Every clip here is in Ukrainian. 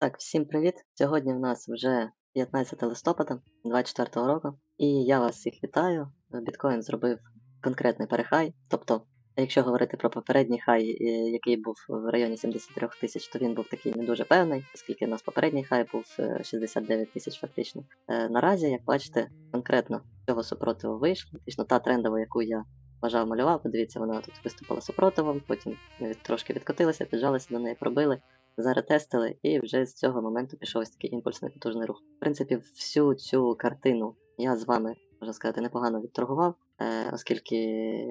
Так, всім привіт! Сьогодні в нас вже 15 листопада 2024 року, і я вас всіх вітаю. Біткоін зробив конкретний перехай. Тобто, якщо говорити про попередній хай, е, який був в районі 73 тисяч, то він був такий не дуже певний, оскільки у нас попередній хай був е, 69 тисяч фактично. Е, Наразі, як бачите, конкретно цього супротиву вийшло. Фактично та трендова, яку я вважав малював, подивіться, вона тут виступила супротивом, потім трошки відкотилися, піджалися до неї, пробили заретестили, і вже з цього моменту пішов ось такий імпульсний потужний рух. В принципі, всю цю картину я з вами, можна сказати, непогано відторгував, е, оскільки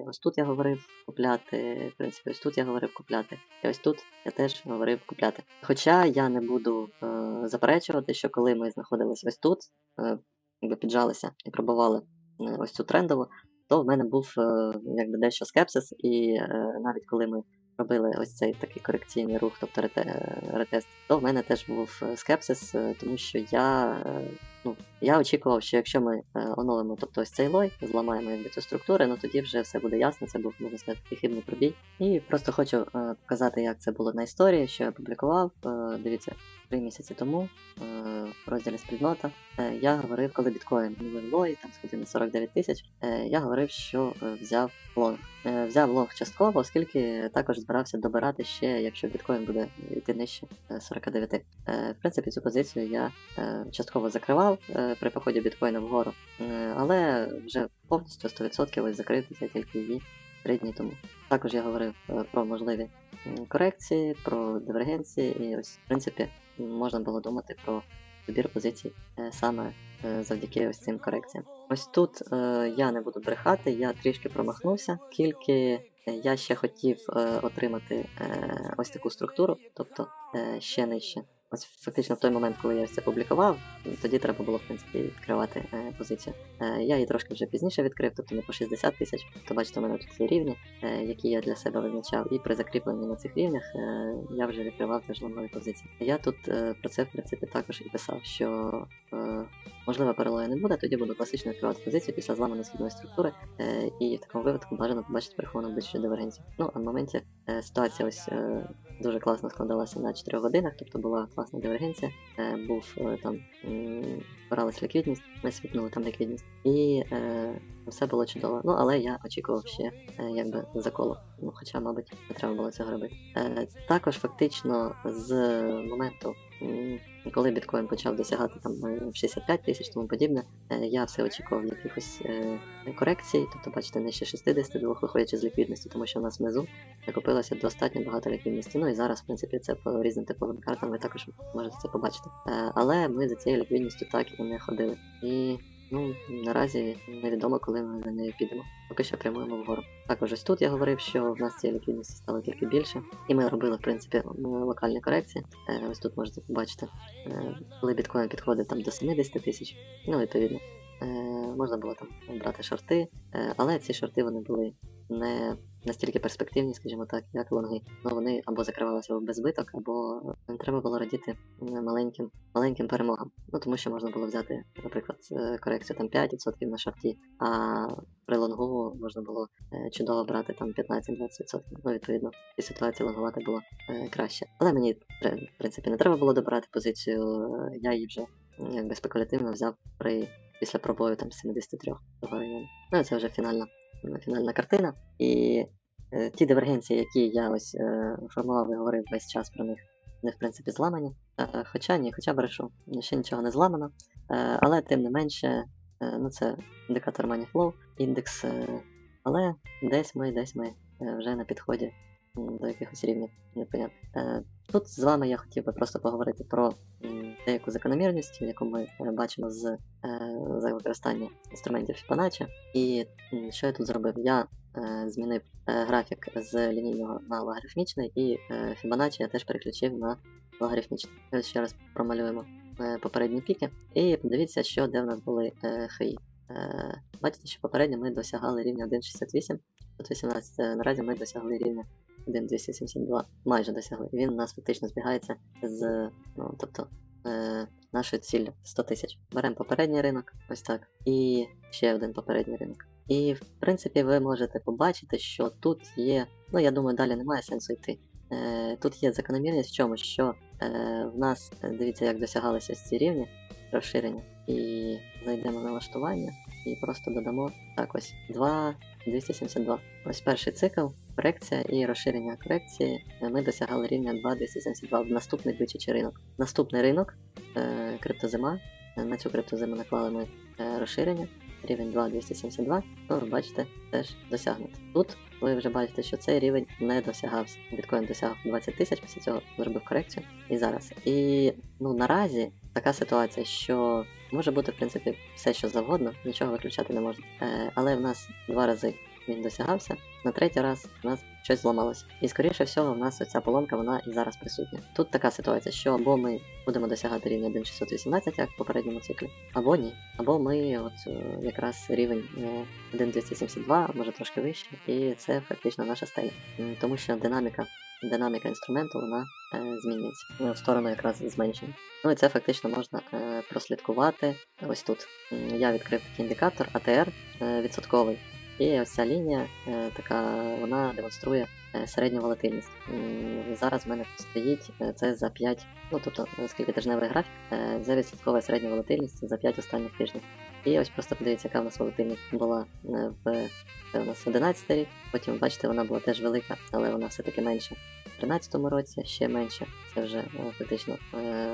ось тут я говорив купляти, в принципі, ось тут я говорив купляти, і ось тут я теж говорив купляти. Хоча я не буду е, заперечувати, що коли ми знаходились ось тут, е, якби піджалися і пробували е, ось цю трендову, то в мене був е, якби дещо скепсис, і е, навіть коли ми робили ось цей такий корекційний рух, тобто рете- ретест, то в мене теж був е, скепсис, е, тому що я, е, ну, я очікував, що якщо ми е, оновимо тобто ось цей лой, зламаємо якби цю структуру, ну тоді вже все буде ясно, це був, можна сказати, хибний пробій. І просто хочу е, показати, як це було на історії, що я публікував. Е, Дивіться, три місяці тому е, в розділі спільнота е, я говорив, коли біткоін новий лой, там сходив на 49 тисяч, е, я говорив, що е, взяв лонг. Е, Взяв лонг частково, оскільки також збирався добирати ще, якщо біткоін буде йти нижче е, 49. Е, В принципі, цю позицію я е, частково закривав е, при поході біткоїна вгору, Е, але вже повністю 100% ось закрив я тільки її три дні тому. Також я говорив е, про можливі корекції, про дивергенції, і ось, в принципі, можна було думати про добір позицій е, саме завдяки ось цим корекціям. Ось тут я не буду брехати, я трішки промахнувся, тільки я ще хотів отримати ось таку структуру, тобто ще нижче. Ось фактично в той момент, коли я це публікував, тоді треба було в принципі відкривати е, позицію. Е, я її трошки вже пізніше відкрив, тобто не по 60 тисяч. То бачите, у мене тут є рівні, е, які я для себе визначав, і при закріпленні на цих рівнях е, я вже відкривав теж нові позиції. Я тут е, про це в принципі також і писав, що е, можливо перелою не буде, тоді буду класично відкривати позицію після зламаної східної структури, е, і в такому випадку бажано побачити переховану ближче дивергенцію. Ну а в моменті е, ситуація ось е, дуже класно складалася на 4 годинах, тобто була класна дивергенція, е, був е, там збиралась ліквідність, ми світнули там ліквідність, і е, все було чудово. Ну але я очікував ще е, якби заколу. Ну хоча, мабуть, не треба було цього робити. Е, також фактично з моменту. Коли біткоін почав досягати там е, 65 тисяч тому подібне, е, я все очікував якихось е, корекцій, тобто бачите, нижче 62, виходячи з ліквідності, тому що в нас внизу накопилося достатньо багато ліквідності. Ну і зараз, в принципі, це по різним типовим картам ви також можете це побачити. Е, але ми за цією ліквідністю так і не ходили. І ну наразі невідомо, коли ми на неї підемо. Поки що прямуємо вгору. Також ось тут я говорив, що в нас цієї ліквідності стало тільки більше, і ми робили, в принципі, локальні корекції. Е, ось тут можете побачити, е, коли біткоін підходить там до 70 тисяч, ну відповідно. Е, можна було там брати шорти, але ці шорти вони були не настільки перспективні, скажімо так, як лонги. Ну вони або закривалися в безбиток, або не треба було радіти маленьким, маленьким перемогам. Ну тому що можна було взяти, наприклад, е, корекцію там 5% на шорті, а при лонгу можна було е, чудово брати там 15-20%. Ну, відповідно, в цій ситуації лонгувати було е, краще. Але мені в принципі не треба було добирати позицію, е, я її вже якби спекулятивно взяв при після пробою там 73 того. Ну і це вже фінальна, фінальна картина. І е, ті дивергенції, які я ось е, формував і говорив весь час про них, вони в принципі зламані. Е, хоча ні, хоча брешу, ще нічого не зламано. Е, але тим не менше, е, ну це індикатор Moneyflow, індекс, е, але десь ми, десь ми вже на підході до якихось рівнів, непонятно. Е, тут з вами я хотів би просто поговорити про деяку закономірність, яку ми е, бачимо з, е, за використання інструментів Fibonacci. І що я тут зробив? Я е, змінив е, графік з лінійного на логарифмічний, і е, Fibonacci я теж переключив на логарифмічний. Ще раз промалюємо е, попередні піки. І подивіться, що де в нас були е, хаї. Е, бачите, що попередньо ми досягали рівня 1.68, тут 18, наразі ми досягли рівня 1.272, майже досягли. Він у нас фактично збігається з, ну, тобто, е, нашою ціллю 100 тисяч. Беремо попередній ринок, ось так, і ще один попередній ринок. І в принципі ви можете побачити, що тут є. Ну я думаю, далі немає сенсу йти. Е, тут є закономірність в чому, що е, в нас, е, дивіться, як досягалися ці рівні розширення. І зайдемо в налаштування і просто додамо так ось 2, 272. Ось перший цикл, корекція і розширення корекції. Е, Ми досягали рівня 2, 272. Наступний двічі ринок. Наступний ринок е, криптозима. Е, На цю криптозиму наклали ми розширення. Рівень 2, 272. Ну, ви бачите, теж досягнуто. Тут ви вже бачите, що цей рівень не досягався. Біткоін досяг 20 тисяч, після цього зробив корекцію і зараз. І ну наразі така ситуація, що може бути в принципі все, що завгодно, нічого виключати не можна. Але в нас два рази він досягався, на третій раз в нас щось зламалося. І скоріше всього, в нас оця поломка вона і зараз присутня. Тут така ситуація, що або ми будемо досягати рівня 1.618, як в попередньому циклі, або ні. Або ми от е, якраз рівень е, 1.272, може трошки вище, і це фактично наша стеля. Тому що динаміка, динаміка інструменту вона е, змінюється в сторону якраз зменшення. Ну і це фактично можна е, прослідкувати ось тут. Я відкрив такий індикатор ATR е, відсотковий. І ось ця лінія е, така, вона демонструє е, середню волатильність. Зараз в мене стоїть е, це за 5, ну тобто е, скільки тижневий графік, це відсоткова середня волатильність за 5 останніх тижнів. І ось просто подивіться, яка в нас волатильність була в це у нас 11 рік, потім бачите, вона була теж велика, але вона все-таки менша. В 13 році ще менше, це вже фактично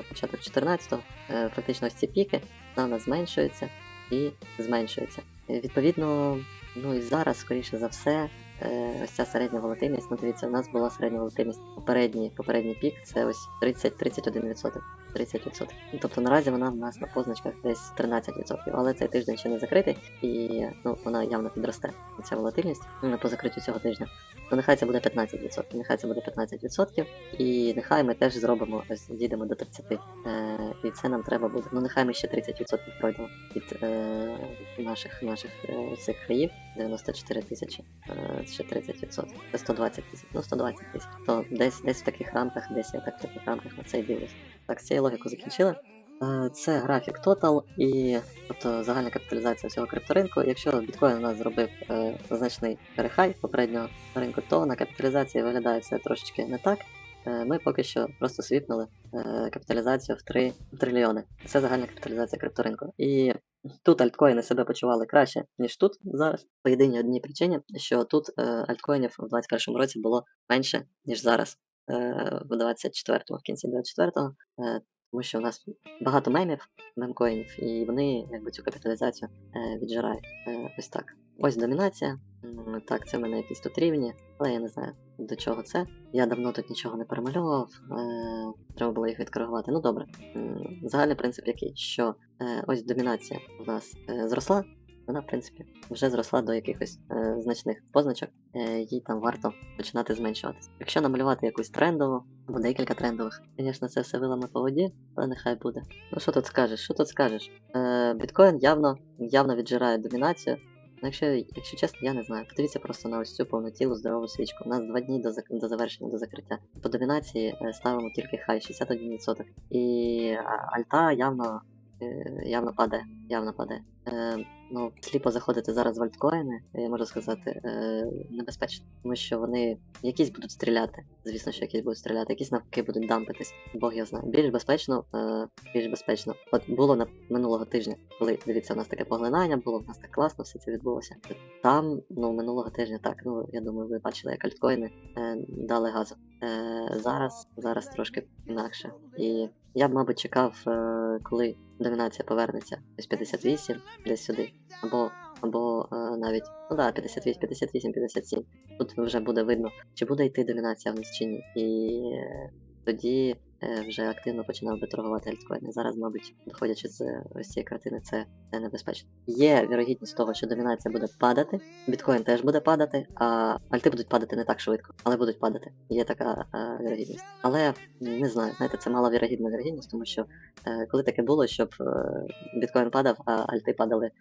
початок 14-го. Е, Фактично ось ці піки, вона зменшується і зменшується. Відповідно, ну і зараз, скоріше за все, е, ось ця середня волатильність, ну дивіться, у нас була середня волатильність попередній, попередній пік, це ось 30-31%. 30%. Ну, Тобто наразі вона в нас на позначках десь 13%, але цей тиждень ще не закритий, і ну, вона явно підросте, ця волатильність ну, по закриттю цього тижня. Ну нехай це буде 15%, нехай це буде 15%, і нехай ми теж зробимо, дійдемо до 30%. Е, і це нам треба буде. Ну нехай ми ще 30% пройдемо від е, наших наших е, цих хаїв, 94 тисячі, е, ще 30%. 120 тисяч, ну 120 тисяч. То десь десь в таких рамках, десь я так в таких рамках на це і дивлюсь. Так, з цією логікою закінчили. Е, Це графік Total і тобто загальна капіталізація всього крипторинку. Якщо біткоін у нас зробив е, значний перехай попереднього ринку, то на капіталізації виглядає це трошечки не так. Е, Ми поки що просто свіпнули е, капіталізацію в 3 трильйони. Це загальна капіталізація крипторинку. І тут альткоїни себе почували краще, ніж тут зараз. По єдиній одній причині, що тут е, альткоїнів у 2021 році було менше, ніж зараз в 24-му, в кінці 24-го. Е, тому що у нас багато мемів, мемкоїнів, і вони якби цю капіталізацію е, віджирають. Е, ось так. Ось домінація. Так, це в мене якісь тут рівні, але я не знаю до чого це. Я давно тут нічого не перемальовував, е, треба було їх відкоригувати. Ну добре. Загальний принцип який, що е, ось домінація у нас е, зросла, вона, в принципі, вже зросла до якихось е, значних позначок, е, їй там варто починати зменшуватися. Якщо намалювати якусь трендову, або декілька трендових, звісно, це все вилами по воді, але нехай буде. Ну що тут скажеш? Що тут скажеш? Е, біткоін явно, явно віджирає домінацію. Ну, якщо, якщо чесно, я не знаю. Подивіться просто на ось цю повнотілу здорову свічку. У нас два дні до, зак- до завершення, до закриття. По домінації е, ставимо тільки хай 61%. І альта явно, е, явно падає. Явно падає. Е, ну, сліпо заходити зараз в альткоїни, я можу сказати, е, небезпечно, тому що вони якісь будуть стріляти. Звісно, що якісь будуть стріляти, якісь навпаки будуть дампитись. Бог я знаю. Більш безпечно, е, більш безпечно. От було на минулого тижня, коли дивіться, у нас таке поглинання було, у нас так класно все це відбулося. Там, ну, минулого тижня так, ну я думаю, ви бачили, як альткоїни е, дали газу. Е, зараз, зараз трошки інакше. І я б, мабуть, чекав, е, коли домінація повернеться десь 58, десь сюди. Або, або е, навіть, ну да, 58, 58, 57. Тут вже буде видно, чи буде йти домінація вниз чи ні. І е, тоді вже активно починав би торгувати альткоїни. Зараз, мабуть, виходячи з е, ось цієї картини, це, небезпечно. Є вірогідність того, що домінація буде падати, біткоін теж буде падати, а альти будуть падати не так швидко, але будуть падати. Є така е, вірогідність. Але не знаю, знаєте, це маловірогідна вірогідність, тому що е, коли таке було, щоб е, біткоін падав, а альти падали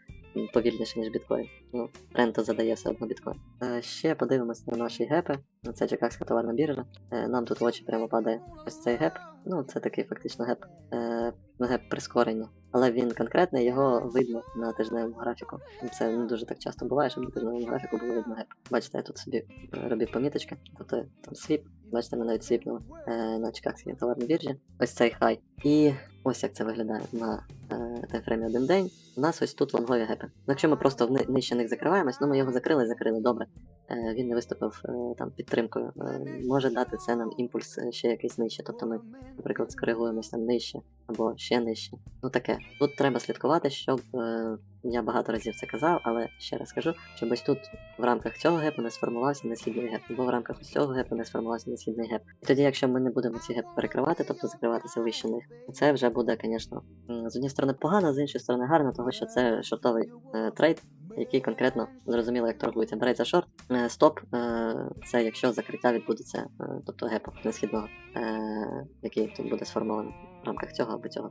повільніше, ніж біткоін. Ну, рента задає все одно біткоін. Е, ще подивимось на наші гепи. Це Чикагська товарна біржа. Е, нам тут в очі прямо падає ось цей геп. Ну, це такий фактично геп, е, геп прискорення. але він конкретний, його видно на тижневому графіку. Це не дуже так часто буває, щоб на тижневому графіку було видно геп. Бачите, я тут собі е, робив поміточки, тобто там свіп, бачите, ми навіть свіпнули е, на чикагській товарній біржі. Ось цей хай. І ось як це виглядає на е, таймфреймі один день. У нас ось тут лонгові гепи. Ну, якщо ми просто в ни- нижче них закриваємось, ну ми його закрили, закрили, добре. Е, він не виступив е, там підтримкою. Е, може дати це нам імпульс е, ще якийсь нижче. Тобто ми, наприклад, скоригуємось там нижче або ще нижче. Ну таке. Тут треба слідкувати, щоб е, я багато разів це казав, але ще раз кажу, щоб ось тут в рамках цього гепу не сформувався несхідний геп, або в рамках ось цього гепу не сформувався несхідний геп. І тоді, якщо ми не будемо ці гепи перекривати, тобто закриватися вище них, це вже буде, звісно, з однієї сторони погано, з іншої сторони гарно, тому що це шортовий е, трейд, який конкретно зрозуміло, як торгується. Береться шорт, е, стоп, е, це якщо закриття відбудеться, е, тобто гепу несхідного, е, який тут буде сформований в рамках цього або цього.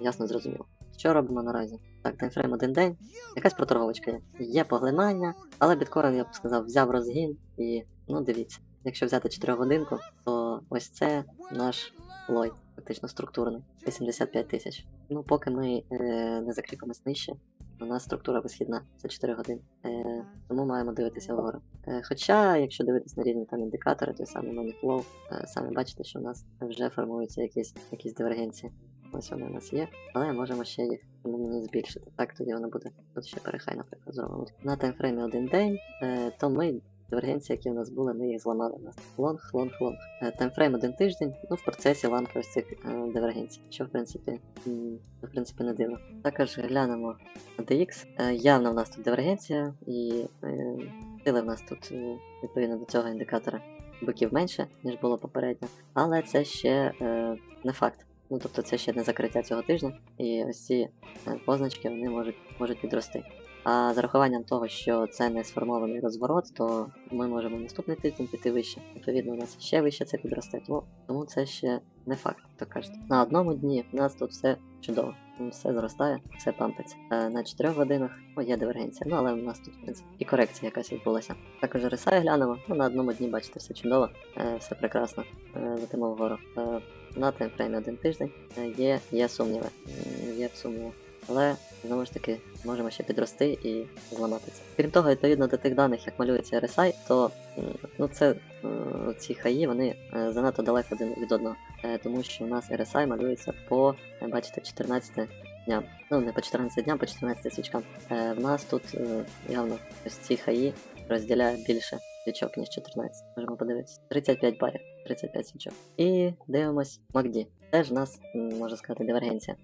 Ясно, зрозуміло. Що робимо наразі? Так, таймфрейм один день, якась проторговочка є. Є поглинання, але біткоін, я б сказав, взяв розгін і, ну дивіться, якщо взяти 4 годинку, то ось це наш лой, фактично структурний, 85 тисяч. Ну, поки ми е, не закріпимось нижче, у нас структура висхідна, це 4 години. Е, тому маємо дивитися вгору. Е, хоча, якщо дивитися на різні там індикатори, той самий Money Flow, е, самі бачите, що у нас вже формуються якісь, якісь дивергенції. Ось вони у нас є, але можемо ще їх ну, збільшити. Так, тоді воно буде. Тут ще перехай, наприклад, зробимо. На таймфреймі один день, е, то ми дивергенції, які у нас були, ми їх зламали. Нас лонг, лонг, лонг. Е, таймфрейм один тиждень, ну в процесі ламки ось цих е, дивергенцій, що в принципі, в принципі не дивно. Також глянемо на DX. Е, явно в нас тут дивергенція, і е, сили в нас тут відповідно до цього індикатора боків менше, ніж було попередньо, але це ще не факт. Ну тобто це ще не закриття цього тижня, і ось ці позначки вони можуть, можуть підрости. А з урахуванням того, що це не сформований розворот, то ми можемо наступний тиждень піти вище. Відповідно, у нас ще вище це підросте. Тому, тому це ще не факт, так кажуть. На одному дні в нас тут все чудово. Все зростає, все пампиться. Е, на 4 годинах ну, є дивергенція, ну але в нас тут в принципі і корекція якась відбулася. Також RSI глянемо. Ну на одному дні бачите, все чудово, е, все прекрасно. Е, летимо вгору. На таймфреймі один тиждень є, є сумніви. Є сумніви. Але знову ж таки можемо ще підрости і зламатися. Крім того, відповідно до тих даних, як малюється RSI, то ну це е, ці хаї вони е, занадто далеко один від одного, Е, тому що у нас RSI малюється по, бачите, 14 дням. Ну не по 14 дням, по 14 свічкам. В нас тут явно ось ці хаї розділяє більше свічок, ніж 14. Можемо подивитися. 35 барів, 35 свічок. І дивимось MACD. Теж в нас, можна сказати, дивергенція.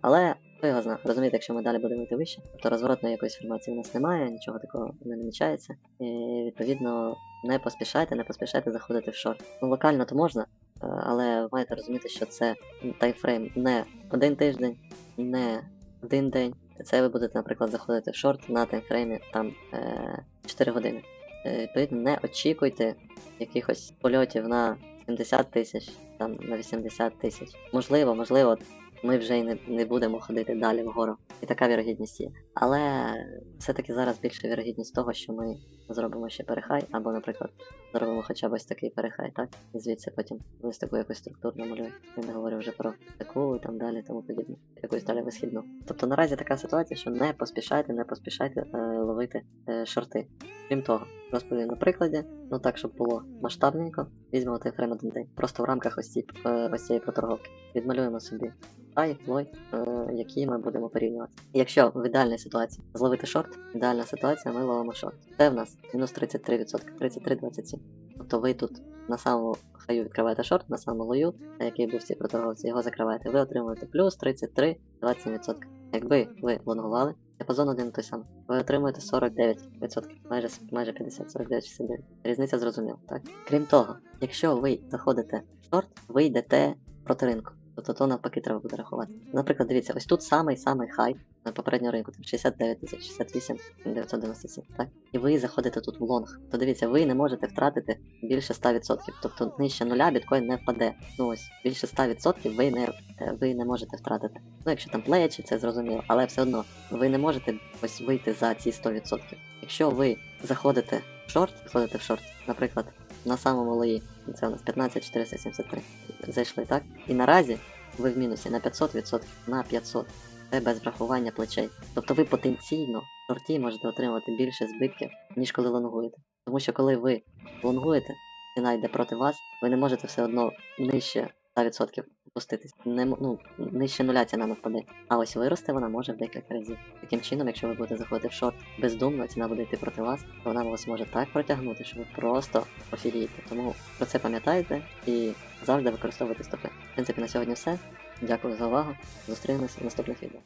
Але хто його знає, розумієте, якщо ми далі будемо йти вище, тобто розворотної якоїсь формації в нас немає, нічого такого не намічається. І відповідно не поспішайте, не поспішайте заходити в шорт. Ну, локально то можна, е, але маєте розуміти, що це таймфрейм не один тиждень, не один день. Це ви будете, наприклад, заходити в шорт на таймфреймі там е, 4 години. Е, Відповідно, не очікуйте якихось польотів на 70 тисяч, там на 80 тисяч. Можливо, можливо, ми вже й не, не будемо ходити далі вгору. І така вірогідність є. Але все-таки зараз більша вірогідність того, що ми зробимо ще перехай, або, наприклад, зробимо хоча б ось такий перехай, так? І звідси потім таку якусь структуру намалюємо. Я не говорю вже про таку і там далі, тому подібне. Якусь далі висхідну. Тобто наразі така ситуація, що не поспішайте, не поспішайте е, ловити е, шорти. Крім того, розповім на прикладі, ну так, щоб було масштабненько, візьмемо таймфрейм один день. Просто в рамках ось, ці, е, ось цієї проторговки. Відмалюємо собі хай, лой, е, які ми будемо порівнювати. Якщо в ідеальній ситуації зловити шорт, ідеальна ситуація, ми ловимо шорт. Це в нас мінус 33%, 33,27. Тобто ви тут на самому хаю відкриваєте шорт, на самому лою, на який був цій проторговці, його закриваєте, ви отримуєте плюс 33,27%. Якби ви лонгували, диапазон один той самий, ви отримуєте 49%, майже, майже 50, 49, 69. Різниця зрозуміла, так? Крім того, якщо ви заходите в шорт, ви йдете проти ринку. Тобто то навпаки треба буде рахувати. Наприклад, дивіться, ось тут самий-самий хай на попереднього ринку, там 69 тисяч, 68 997, так? І ви заходите тут в лонг. То дивіться, ви не можете втратити більше 100%. Тобто нижче нуля біткоін не впаде. Ну ось, більше 100% ви не, е, ви не можете втратити. Ну, якщо там плечі, це зрозуміло, але все одно ви не можете ось вийти за ці 100%. Якщо ви заходите в шорт, заходите в шорт, наприклад, на самому лої, це у нас 15473, зайшли, так? І наразі ви в мінусі на 500%, на 500. Це без врахування плечей. Тобто ви потенційно в шорті можете отримувати більше збитків, ніж коли лонгуєте. Тому що коли ви лонгуєте, ціна йде проти вас, ви не можете все одно нижче 100% опуститись. Не, ну, нижче нуля ціна не. А ось виросте вона може в декілька разів. Таким чином, якщо ви будете заходити в шорт бездумно, ціна буде йти проти вас, то вона вас може так протягнути, що ви просто офігієте. Тому про це пам'ятайте і завжди використовуйте стопи. В принципі, на сьогодні все. Дякую за увагу. Зустрінемось в наступних відео.